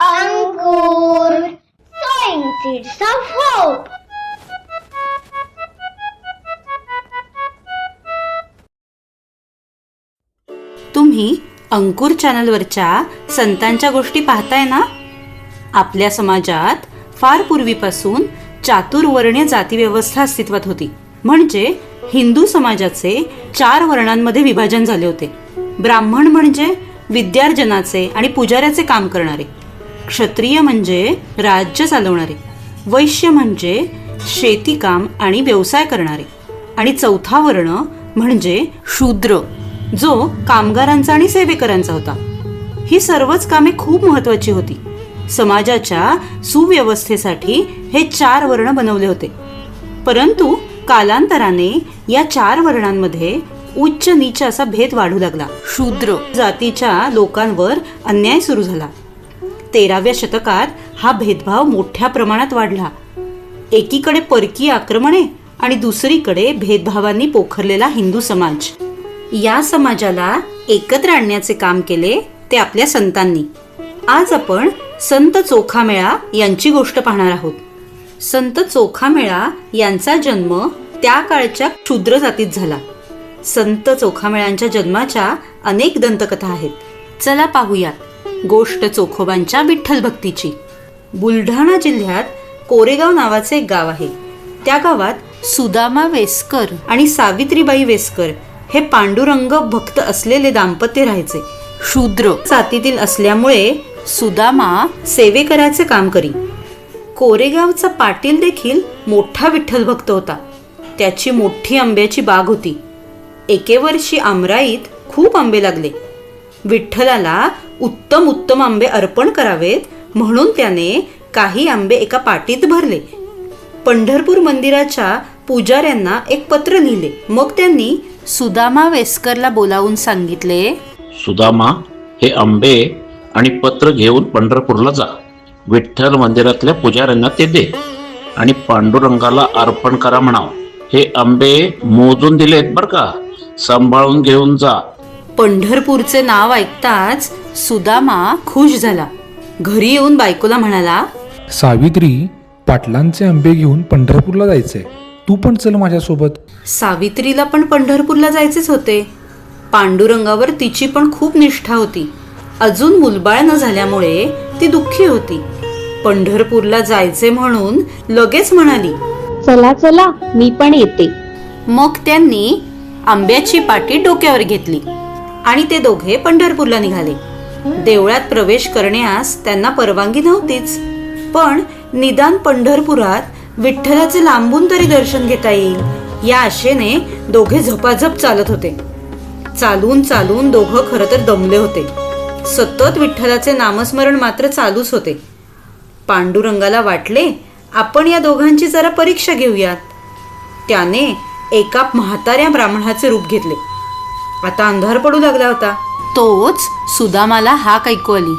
Ankur, sowing seeds of hope. तुम्ही अंकुर चॅनलवरच्या संतांच्या गोष्टी पाहताय ना? आपल्या समाजात फार पूर्वीपासून चातुर्वर्ण्य जातीव्यवस्था अस्तित्वात होती. म्हणजे हिंदू समाजाचे चार वर्णांमध्ये विभाजन झाले होते. ब्राह्मण म्हणजे विद्यार्जनाचे आणि पुजाऱ्याचे काम करणारे. क्षत्रिय म्हणजे राज्य चालवणारे वैश्य म्हणजे शेतीकाम आणि व्यवसाय करणारे आणि चौथा वर्ण म्हणजे शूद्र जो कामगारांचा आणि सेवेकरांचा होता. ही सर्वच कामे खूप महत्वाची होती. समाजाच्या सुव्यवस्थेसाठी हे चार वर्ण बनवले होते. परंतु कालांतराने या चार वर्णांमध्ये उच्च नीच असा भेद वाढू लागला. शूद्र जातीच्या लोकांवर अन्याय सुरू झाला. तेराव्या शतकात हा भेदभाव मोठ्या प्रमाणात वाढला. एकीकडे परकीय आक्रमणे आणि दुसरीकडे भेदभावांनी पोखरलेला हिंदू समाज. या समाजाला एकत्र आणण्याचे काम केले ते आपल्या संतांनी. आज आपण संत चोखामेळा यांची गोष्ट पाहणार आहोत. संत चोखामेळा यांचा जन्म त्या काळच्या क्षुद्र जातीत झाला. संत चोखामेळांच्या जन्माच्या अनेक दंतकथा आहेत. चला पाहूयात गोष्ट चोखोबांच्या विठ्ठल भक्तीची. बुलढाणा जिल्ह्यात कोरेगाव नावाचे एक गाव आहे. त्या गावात सुदामा वेस्कर आणि सावित्रीबाई वेस्कर हे पांडुरंग भक्त असलेले दाम्पत्य राहायचे. शूद्र जातीतील असल्यामुळे सुदामा सेवेकराचे काम करी. कोरेगावचा पाटील देखील मोठा विठ्ठल भक्त होता. त्याची मोठी आंब्याची बाग होती. एके वर्षी आमराईत खूप आंबे लागले. विठ्ठलाला उत्तम उत्तम आंबे अर्पण करावेत म्हणून त्याने काही आंबे एका पाटीत भरले. पंढरपूर मंदिराच्या पुजाऱ्यांना एक पत्र लिहिले. मग त्यांनी सुदामा वेस्करला बोलावून सांगितले सुदामा हे आंबे आणि पत्र घेऊन पंढरपूरला जा. विठ्ठल मंदिरातल्या पुजाऱ्यांना ते दे आणि पांडुरंगाला अर्पण करा म्हणाव. हे आंबे मोजून दिलेत बर का. सांभाळून घेऊन जा. पंढरपूरचे नाव ऐकताच सुदामा खुश झाला. घरी येऊन बायकोला म्हणाला सावित्री पाटलांचे आंबे घेऊन पंढरपूरला जायचंय. तू पण चल माझ्यासोबत. सावित्रीला पण पंढरपूरला जायचेच होते. पांडुरंगावर तिची पण खूप निष्ठा होती. अजून मुलबाळ न झाल्यामुळे ती दुःखी होती. पंढरपूरला जायचे म्हणून लगेच म्हणाली चला चला मी पण येते. मग त्यांनी आंब्याची पाटी डोक्यावर घेतली. आणि ते दोघे पंढरपूरला निघाले. देवळात प्रवेश करण्यास त्यांना परवानगी नव्हतीच. पण निदान पंढरपुरात विठ्ठलाचे लांबून तरी दर्शन घेता येईल या आशेने दोघे झपाझप चालत होते. चालून चालून दोघं खरं तर दमले होते. सतत विठ्ठलाचे नामस्मरण मात्र चालूच होते. पांडुरंगाला वाटले आपण या दोघांची जरा परीक्षा घेऊयात. त्याने एका म्हाताऱ्या ब्राह्मणाचे रूप घेतले. आता अंधार पडू लागला होता. तोच सुदामाला हाक ऐकू आली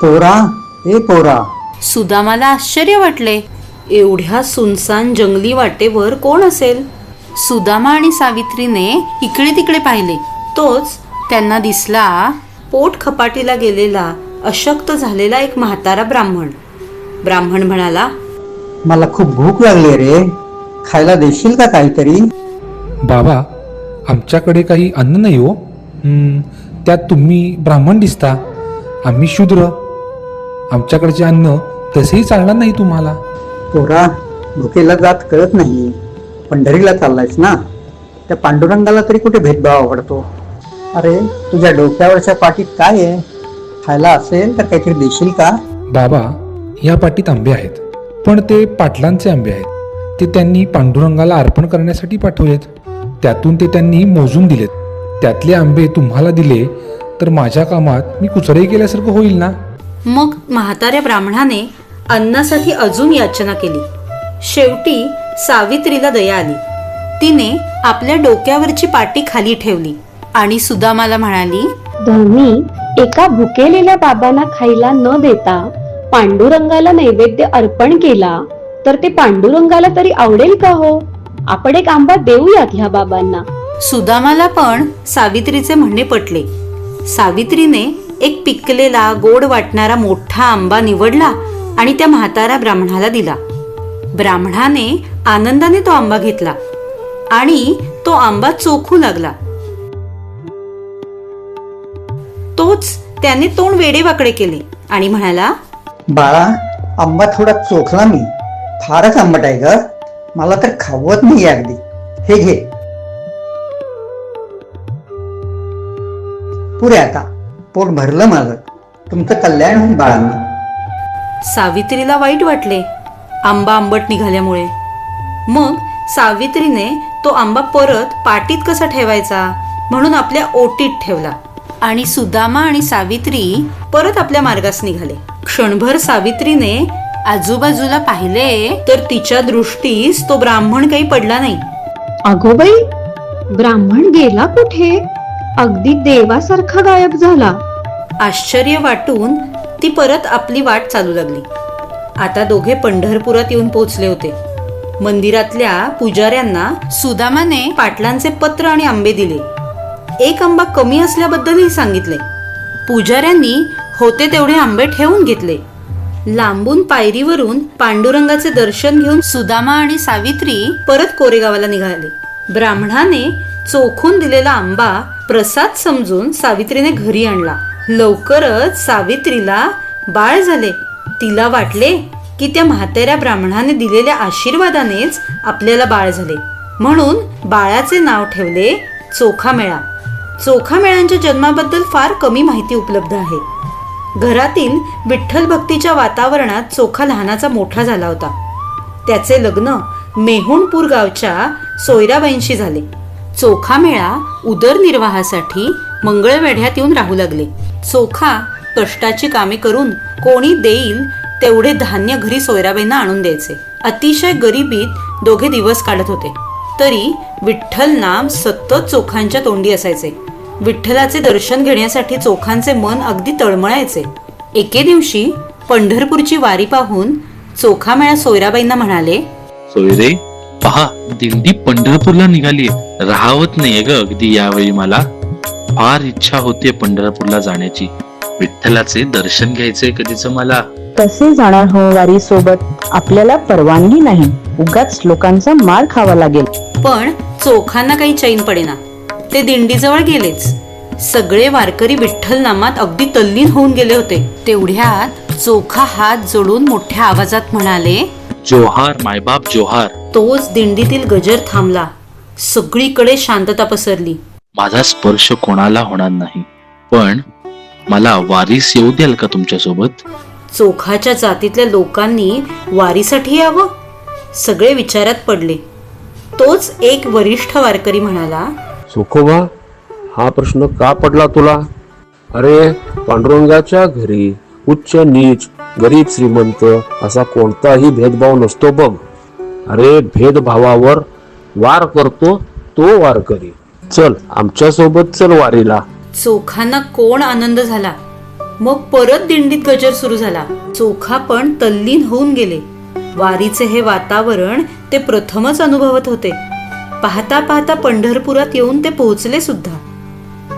पोरा ए पोरा. सुदामाला आश्चर्य वाटले. एवढ्या सुनसान जंगली वाटेवर कोण असेल? सुदामा आणि सावित्रीने इकडे तिकडे पाहिले. तोच त्यांना दिसला पोट खपाटीला गेलेला अशक्त झालेला एक म्हातारा ब्राह्मण. ब्राह्मण म्हणाला मला खूप भूक लागली रे. खायला देशील का काहीतरी? बाबा आमच्याकडे काही अन्न नाही हो. त्यात तुम्ही ब्राह्मण दिसता. आम्ही शूद्र. आमच्याकडचे अन्न तसेही चालणार नाही तुम्हाला. पोरा भुकेला जात कळत नाही. पंढरीला चाललायस ना? त्या पांडुरंगाला तरी कुठे भेदभाव आवडतो? अरे तुझ्या डोक्यावरच्या पाठीत काय आहे? खायला असेल तर काहीतरी देशील का? बाबा या पाटीत आंबे आहेत. पण ते पाटलांचे आंबे आहेत. ते त्यांनी पांडुरंगाला अर्पण करण्यासाठी पाठवलेत. त्यातून ते त्यांनी मोजून दिलेत. त्यातले आंबे तुम्हाला दिले तर माझ्या कामात मी कुचराई केल्यासारखं होईल ना? मग म्हाताऱ्या ब्राह्मणाने अन्नासाठी अजून याचना केली. शेवटी सावित्रीला दया आली. तिने आपल्या डोक्यावरची पाटी खाली ठेवली आणि सुदामाला म्हणाली धनी एका भुकेलेल्या बाबांना खायला न देता पांडुरंगाला नैवेद्य अर्पण केला. तर ते पांडुरंगाला तरी आवडेल का हो? आपण एक आंबा देऊयात ह्या बाबांना. सुदामाला पण सावित्रीचे म्हणणे पटले. सावित्रीने एक पिकलेला गोड वाटणारा मोठा आंबा निवडला आणि त्या म्हातारा ब्राह्मणाला दिला. ब्राह्मणाने आनंदाने तो आंबा घेतला आणि तो आंबा चोखू लागला. तोच त्याने तोंड वेडेवाकडे केले आणि म्हणाला बाळा आंबा थोडा चोखला मी. फारच आंबट आहे ग. मला तर खावत नाही अगदी. हे घे. पुरे आता पोट भरलं माझं. तुमचं कल्याण होईल बाळांना. सावित्रीला वाईट वाटले. आंबा आंबट निघाल्यामुळे. मग सावित्रीने तो आंबा परत पाटीत कसा ठेवायचा? म्हणून आपल्या ओटीत ठेवला. आणि सुदामा आणि सावित्री परत आपल्या मार्गास निघाले. क्षणभर सावित्रीने आजूबाजूला पाहिले तर तिच्या दृष्टीस तो ब्राह्मण काही पडला नाही. अगो बाई ब्राह्मण गेला कुठे? अगदी देवासारखा गायब झाला. आश्चर्य वाटून ती परत आपली वाट चालू लागली. आता दोघे पंढरपुरात येऊन पोहोचले होते. मंदिरातल्या पुजाऱ्यांना सुदामाने पाटलांचे पत्र आणि आंबे दिले. एक आंबा कमी असल्याबद्दलही सांगितले. पुजाऱ्यांनी होते तेवढे आंबे ठेवून घेतले. लांबून पायरीवरून पांडुरंगाचे दर्शन घेऊन सुदामा आणि सावित्री परत कोरेगावाला निघाले. ब्राह्मणाने चोखून दिलेला आंबा प्रसाद समजून सावित्रीने घरी आणला. लवकरच सावित्रीला बाळ झाले. तिला वाटले की त्या म्हाताऱ्या ब्राह्मणाने दिलेल्या आशीर्वादानेच आपल्याला बाळ झाले. म्हणून बाळाचे नाव ठेवले चोखामेळा. चोखामेळ्यांच्या जन्माबद्दल फार कमी माहिती उपलब्ध आहे. घरातील विठ्ठल भक्तीच्या वातावरणात चोखा लहानाचा मोठा झाला होता. त्याचे लग्न मेहुणपूर गावच्या सोयराबाईंशी झाले. चोखा मेळा उदरनिर्वाहासाठी मंगळवेढ्यात येऊन राहू लागले. चोखा कष्टाची कामे करून कोणी देईल तेवढे धान्य घरी सोयराबाईंना आणून द्यायचे. अतिशय गरिबीत दोघे दिवस काढत होते. तरी विठ्ठल नाम सतत चोखांच्या तोंडी असायचे. विठ्ठलाचे दर्शन घेण्यासाठी चोखांचे मन अगदी तळमळायचे. एके दिवशी पंढरपूरची वारी पाहून चोखामेळा सोयराबाईंना म्हणाले सोयरे पहा दिंडी पंढरपूरला निघाली राहवत नाहीये ग अगदी यावेळी मला. फार इच्छा होते पंढरपूरला जाण्याची. विठ्ठलाचे दर्शन घ्यायचे कधीच मला? कसे जाणार हो वारी सोबत. आपल्याला परवानगी नाही. उगाच लोकांचा मार खावा लागेल. पण चोखांना काही चैन पडेना. ते दिंडीजवळ गेलेच. सगळे वारकरी विठ्ठल नामात अगदी तल्लीन होऊन गेले होते. तेवढ्यात चोखा हात जोडून मोठ्या आवाजात म्हणाले जोहार मायबाप जोहार. तोच दिंडीतील गजर थांबला. सगळीकडे शांतता पसरली. माझा स्पर्श कोणाला होणार नाही. पण मला वारीस येऊ द्याल का तुमच्यासोबत? चोखाच्या जातीतल्या लोकांनी वारीसाठी यावं? सगळे विचारात पडले. तोच एक वरिष्ठ वारकरी म्हणाला सुखोबा हा प्रश्न का पडला तुला? अरे पांडुरंगाच्या घरी उच्च नीच गरीब श्रीमंत असा कोणताही भेदभाव नसतो बघ. अरे भेदभावावर वार करतो तो वारकरी चल आमच्यासोबत चल वारीला. चोखांना कोण आनंद झाला? मग परत दिंडीत गजर सुरू झाला. चोखा पण तल्लीन होऊन गेले. वारीचे हे वातावरण ते प्रथमच अनुभवत होते. पाहता पाहता पंढरपुरात येऊन ते पोहोचले सुद्धा.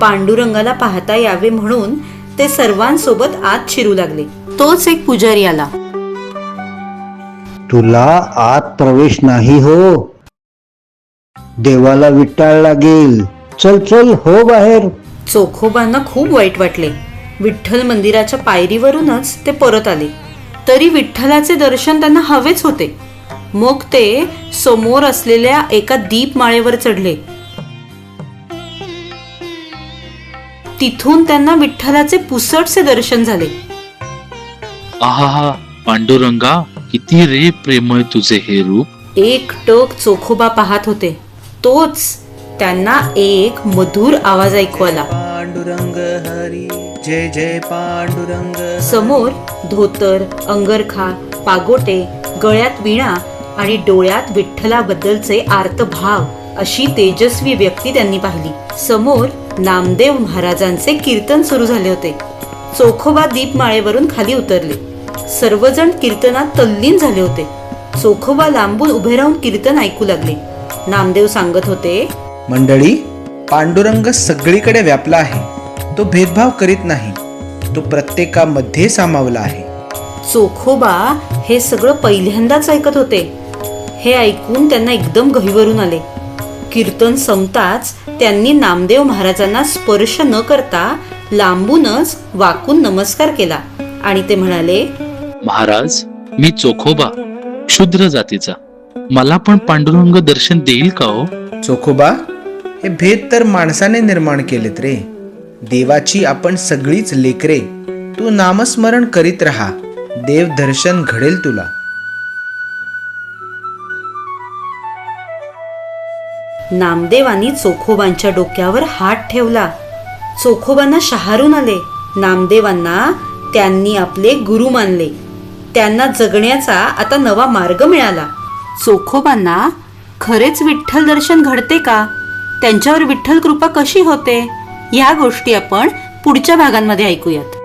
पांडुरंगाला पाहता यावे म्हणून ते सर्वांसोबत आत शिरू लागले. तोच एक पुजारी आला. तुला आत प्रवेश नाही हो. देवाला विटाळ लागेल. चल चल हो बाहेर. चोखोबांना खूप वाईट वाटले. विठ्ठल मंदिराच्या पायरीवरूनच ते परत आले. तरी विठ्ठलाचे दर्शन त्यांना हवेच होते. मग ते समोर असलेल्या एका दीपमाळेवर चढले. तिथून त्यांना विठ्ठलाचे पुसटचे दर्शन झाले. आहा पांडुरंगा किती रे प्रेमळ तुझे हे रूप. एक टक चोखोबा पाहत होते. तोच त्यांना एक मधुर आवाज ऐकू आला पांडुरंग हरी जय जय पांडुरंग. समोर धोतर अंगरखा पागोटे गळ्यात विणा आणि डोळ्यात विठ्ठलाबद्दलचे आर्त भाव अशी तेजस्वी व्यक्ती त्यांनी पाहिली. समोर नामदेव महाराजांचे कीर्तन सुरू झाले होते. चोखोबा दीपमाळेवरून खाली उतरले. सर्वजण कीर्तनात तल्लीन झाले होते. चोखोबा लांबून उभे राहून कीर्तन ऐकू लागले. नामदेव सांगत होते मंडळी पांडुरंग सगळीकडे व्यापला आहे. तो भेदभाव करीत नाही. तो प्रत्येकामध्ये सामावला आहे. चोखोबा हे सगळं पहिल्यांदाच ऐकत होते. हे ऐकून त्यांना एकदम गहिवरून आले. कीर्तन संपताच त्यांनी नामदेव महाराजांना स्पर्श न करता लांबूनच वाकून नमस्कार केला आणि ते म्हणाले महाराज मी चोखोबा क्षुद्र जातीचा. मला पण पांडुरंग दर्शन देईल का हो? चोखोबा हे भेद तर माणसाने निर्माण केलेत रे. देवाची आपण सगळीच लेकरे. तू नामस्मरण करीत राहा. देव दर्शन घडेल तुला. नामदेवानी चोखोबांच्या डोक्यावर हात ठेवला. चोखोबांना शहारून आले. नामदेवांना त्यांनी आपले गुरु मानले. त्यांना जगण्याचा आता नवा मार्ग मिळाला. चोखोबांना खरेच विठ्ठल दर्शन घडते का? त्यांच्यावर विठ्ठल कृपा कशी होते? या गोष्टी आपण पुढच्या भागांमध्ये ऐकूयात.